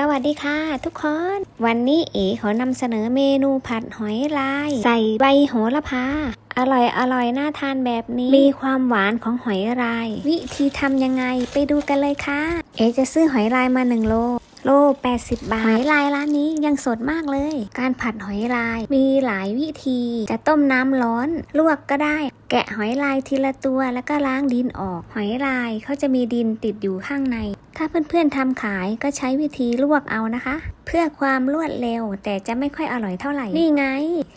สวัสดีค่ะทุกคน วันนี้เอ๋ขอนำเสนอเมนูผัดหอยลาย ใส่ใบโหระพา อร่อยอร่อยน่าทานแบบนี้ มีความหวานของหอยลาย วิธีทำยังไงไปดูกันเลยค่ะ เอ๋จะซื้อหอยลายมา1โล โล 80 บาทหอยลายร้านนี้ยังสดมากเลย การผัดหอยลายมีหลายวิธี จะต้มน้ำร้อน ลวกก็ได้ แกะหอยลายทีละตัวแล้วก็ล้างดินออก หอยลายเขาจะมีดินติดอยู่ข้างใน ถ้าเพื่อนๆทำขายก็ใช้วิธีลวกเอานะคะ เพื่อความรวดเร็ว แต่จะไม่ค่อยอร่อยเท่าไหร่ นี่ไง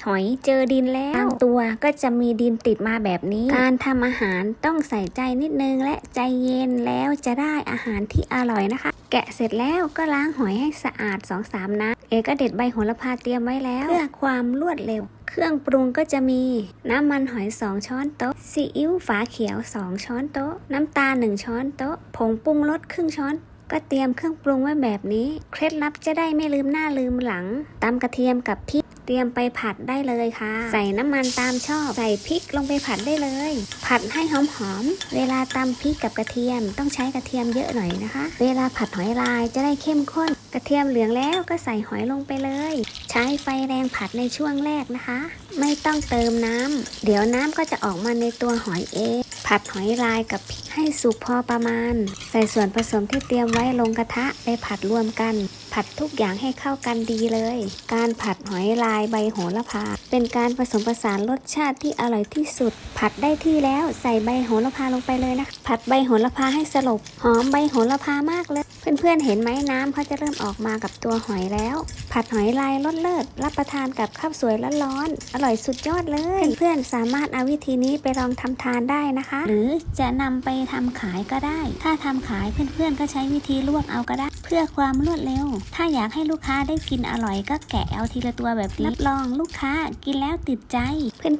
หอยเจอดินแล้วบางตัวก็จะมีดินติดมาแบบนี้ การทำอาหารต้องใส่ใจนิดนึงและใจเย็นแล้วจะได้อาหารที่อร่อยนะคะ แกะเสร็จแล้วก็ล้างหอยให้สะอาด2-3น้ำเอก็เด็ดใบโหระพาเตรียมไว้แล้ว เพื่อความรวดเร็ว เครื่องปรุงก็จะมีน้ำมันหอย 2 ช้อนโต๊ะซีอิ๊วฝาเขียว 2 ช้อนโต๊ะ น้ำตาล 1 ช้อนโต๊ะ ผงปรุงรสครึ่งช้อนก็เตรียมเครื่องปรุงไว้แบบนี้ เคล็ดลับจะได้ไม่ลืมหน้าลืมหลังตำกระเทียมกับพริก เตรียมไปผัดได้เลยค่ะ ใส่น้ำมันตามชอบ ใส่พริกลงไปผัดได้เลย ผัดให้หอมๆ เวลาตำพริกกับกระเทียมต้องใช้กระเทียมเยอะหน่อยนะคะ เวลาผัดหอยลายจะได้เข้มข้น กระเทียมเหลืองแล้วก็ใส่หอยลงไปเลย ใช้ไฟแรงผัดในช่วงแรกนะคะ ไม่ต้องเติมน้ำเดี๋ยวน้ำก็จะออกมาในตัวหอยเอง ผัดหอยลายกับพริกให้สุกพอประมาณ ใส่ส่วนผสมที่เตรียมไว้ลงกระทะไปผัดรวมกัน ผัดทุกอย่างให้เข้ากันดีเลย การผัดหอยลายใบโหระพา เป็นการผสมผสานรสชาติที่อร่อยที่สุด ผัดได้ที่แล้วใส่ใบโหระพาลงไปเลยนะ ผัดใบโหระพาให้สลบหอมใบโหระพามากเลยเพื่อนๆเห็นไหมน้ำเขาจะเริ่มออกมากับตัวหอยแล้ว ผัดหอยลายรสเลิศรับประทานกับข้าวสวยร้อนๆอร่อยสุดยอดเลย เพื่อนๆสามารถเอาวิธีนี้ไปลองทำทานได้นะคะ หรือจะนำไปทำขายก็ได้ ถ้าทำขายเพื่อนๆก็ใช้วิธีลวกเอาก็ได้ เพื่อความรวดเร็ว ถ้าอยากให้ลูกค้าได้กินอร่อยก็แกะเอาทีละตัวแบบนี้รับรองลูกค้ากินแล้วติดใจ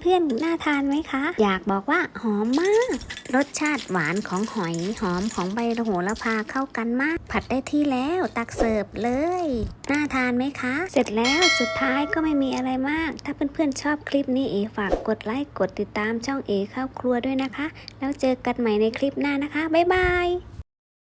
เพื่อนๆน่าทานไหมคะ อยากบอกว่าหอมมาก รสชาติหวานของหอยหอมของใบโหระพาเข้ากันมาก ผัดได้ที่แล้วตักเสิร์ฟเลย น่าทานไหมคะ เสร็จแล้วสุดท้ายก็ไม่มีอะไรมาก ถ้าเพื่อนๆชอบคลิปนี้เอฝากกดไลค์กดติดตามช่องเอเข้าครัวด้วยนะคะ แล้วเจอกันใหม่ในคลิปหน้านะคะบ๊ายบาย